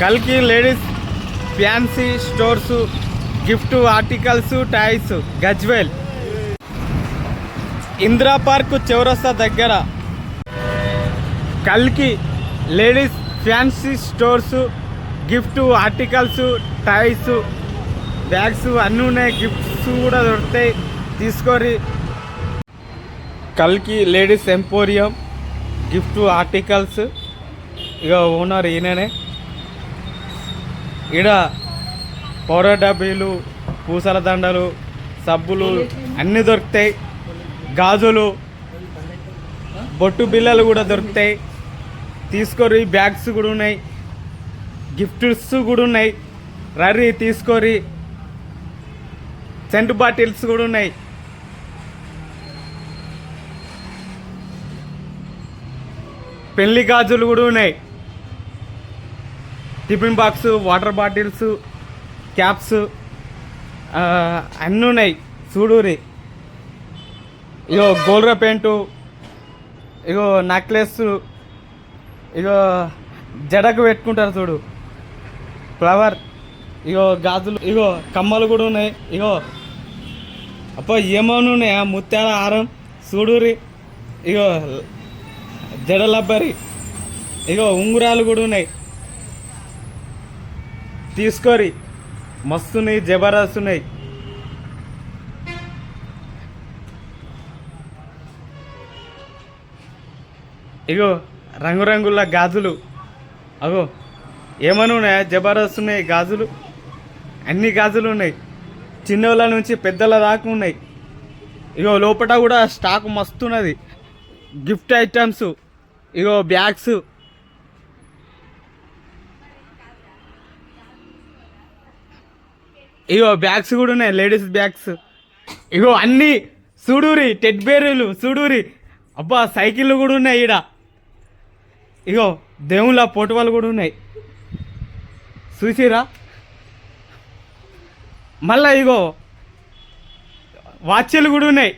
కల్కి ladies fancy stores gift articles toys Gajwel. Indira park చౌరస్తా దగ్గర కల్కి ladies fancy stores gift articles toys bags అన్నీ ఉన్నాయి. గిఫ్ట్స్ కూడా దొరుకుతాయి. తీసుకొని కల్కి లేడీస్ ఎంపోరియం గిఫ్ట్ ఆర్టికల్స్. ఇక ఓనర్ ఈయననే. ఈడ పౌడర్ డబ్బీలు పూసల దండలు సబ్బులు అన్నీ దొరుకుతాయి. గాజులు బొట్టు బిల్లలు కూడా దొరుకుతాయి. తీసుకొని బ్యాగ్స్ కూడా ఉన్నాయి. గిఫ్ట్స్ కూడా ఉన్నాయి. రర్రీ తీసుకొని సెంట్ బాటిల్స్ కూడా ఉన్నాయి. పెళ్ళి గాజులు కూడా ఉన్నాయి. Tiffin box water bottles caps అన్నీ ఉన్నాయి. చూడూరి ఇగో గోల్డ్ర పెయింటు ఇగో నెక్లెస్ ఇగో జడకు పెట్టుకుంటారు చూడు. ఫ్లవర్ ఇగో గాజులు ఇగో కమ్మలు కూడా ఉన్నాయి. ఇగో అప్ప ఏమోను ఉన్నాయా? ముత్యాల హారం చూడూరి ఇగో జడలబ్బరి ఇగో ఉంగురాలు కూడా ఉన్నాయి. తీసుకోరి మస్తున్నాయి జబర్దస్త్ ఉన్నాయి ఇగో రంగురంగుల గాజులు. అగో ఏమని ఉన్నాయా జబర్దస్త్ ఉన్నాయి గాజులు. అన్ని గాజులు ఉన్నాయి. చిన్నోళ్ళ నుంచి పెద్దల దాకా ఉన్నాయి. ఇగో లోపల కూడా స్టాక్ మస్తున్నది. Gift items. ఇగో బ్యాగ్స్. ఇగో బ్యాగ్స్ కూడా ఉన్నాయి లేడీస్ బ్యాగ్స్. ఇగో అన్ని సూడూరి టెడ్ బేరులు సూడూరి. అబ్బా సైకిళ్ళు కూడా ఉన్నాయి ఈడ. ఇగో దేవుళ్ళ పోటువాలు కూడా ఉన్నాయి. చూసిరా? మళ్ళా ఇగో వాచ్లు కూడా ఉన్నాయి.